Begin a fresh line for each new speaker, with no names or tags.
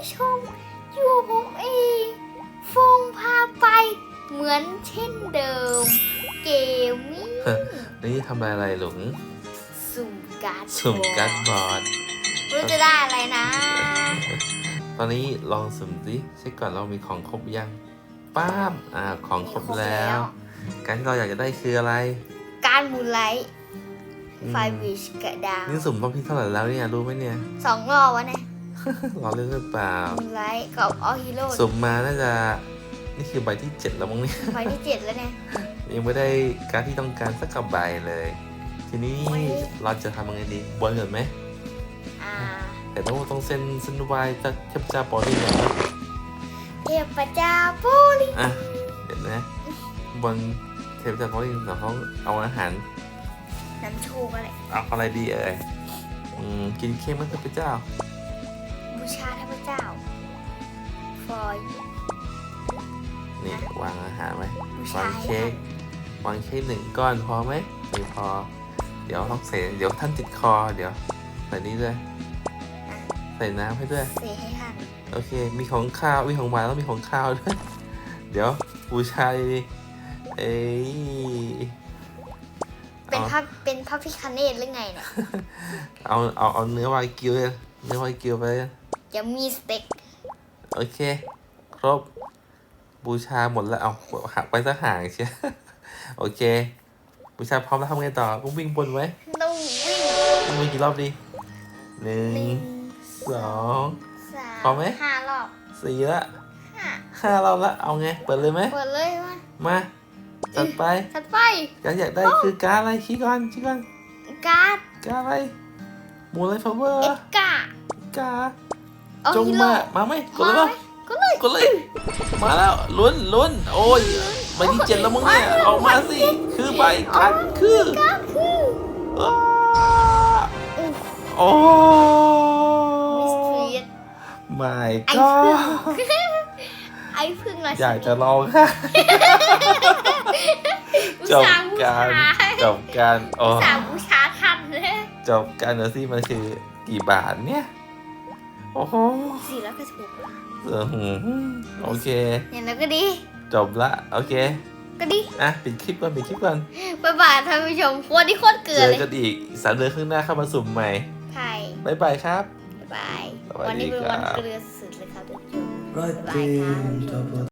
ผู้ชม อยู่ผมเองฟงพาไป เหมือนเช่นเดิม เกมนี้
นี่ทำอะไรหลง
สุ่มการ์ด
สุ่มการ์ดบอร์ด
ไม่รู้จะได้อะไรนะ
ตอนนี้ลองสุ่มสิเช็คก่อนเรามีของครบยังป้าบอ่าของครบแล้ว การที่เราอยากจะได้คืออะไร
การมูลไลท์
อืม
ไฟวิชกระดาว
นี่สุ่มรอบที่เท่าไหร่แล้วเนี่ยรู้ไหมเนี่ย
สองรอบวะเนี่ย
รอเล่นหรือเปล่า
มูลไลท์กับออฮีโร่
สุ่มมาน่าจะนี่คือใบที่เจ็ดแล้วมั้งเนี่ย
ไฟที่เจ็ดแล้วเนี่ย
ยังไม่ได้การดที่ต้องการสักกับใบเลย ทีนี้
โอ้ย
เราจะทำยังไงดีบอลก่อนไหม
อ่า
แต่ต้องต้องเซ็นเซ็นวายจากเทพเจ้าบอลลี่ก่อนนะ
เทพเจ้าปูลิ
อะเดี๋ยวนะบอลเทพเจ้าบอลลี่แต่เขาเอาอาหาร
น้ำโชกอะไร
เอาอะไรดีเอ่ยอืมกินเค้กไหมเทพเจ้า
บูชาเทพเจ้า ฟอย
นี่วางอาหารไว้
บูชาวา
ง
ให้
เค้กวางเค้กหนึ่งก้อนพอไหมไม่พอ เดี๋ยวต้องใส่เดี๋ยวท่านติดคอ เดี๋ยวใส่นี้ด้วย ใส่น้ำให้ด้วย
เสกให้ท่าน
โอเค มีของข้าว มีของหวานแล้วมีของข้าวด้วย เดี๋ยวบูชาดีๆเอ้ย
เป็น
เอา
พระเป็นพระพิคเนตหรือไงเนี่ย
เอา เอา เอาเนื้อวากิวเลยเนื้อวากิวไปเลย
จะมีสเต็ก
โอเค ครบ บูชาหมดแล้วเอาหักไปสักห่างเชียวโอเค บูชาพร้อมแล้วทำไงต่อต้องวิ่งบนไว้
ต้องวิ่ง
วิ่งไปกี่รอบดีหนึ่ง
หนึ่ง
สอง
สาม
พอไหม
ห้ารอบ
สี่ละ
ห้า
ห้ารอบละเอาไงเปิดเลยไหม
เปิดเลยมา
มาจัดไป
ถัดไป
การดอยากได้คือการดอะไรคิดก่อนคิดก่อน
การ์ด
การดอะไรมูลไลฟ์เวอร์
เอ็ดกา
การด
เอา
จง
ฮีโร่
มา มาไหมกดเลย
มา
ปะ
ไหมก็เลย
กดเลย มาแล้วลุ้นลุ้นโอ้ยใบที่เจ็ดแล้วมั้งเนี่ยออกมาสิ คือใบการดคือ
การ์ดคือ
อ้า
อุ๊ย
โอ้
มิสทีส
ไม่
ไอ้
ก็
พึ่งไอ้พึ่งรา
อยาก
ชิ
จะ
นี
ลองค่ะ
อุต
จบ
ส่าห์บู
การ
ชา
จบการโอ้
อุตส่าห์บูชาท่านเลย
จบการเนอร์ซี่มันคือกี่บาทเนี่ย โอ้โห
สี่แล้วก็ถูกละ
เออหือโอเค
อย่างนั้นก็ดี
จบละ โอเค
ก็ดี
อะ ปิดคลิปก่อนปิดคลิปก่อน
บ๊ายบายท่านผู้ชมโคตรที่โคตรเกลื
เจ
อ
อ
เลย
กันอีกสามเดือนข้างหน้าเข้ามาสุ่มใหม่
ไทย
บ๊ายบายครับ
บ๊ายบาย
สวัสดี
วันนี้เป็นวัน
ครับ
เกลือสุดเลยครับท่านผู้ชม
Right
Bye,
there
Kyle.
on top of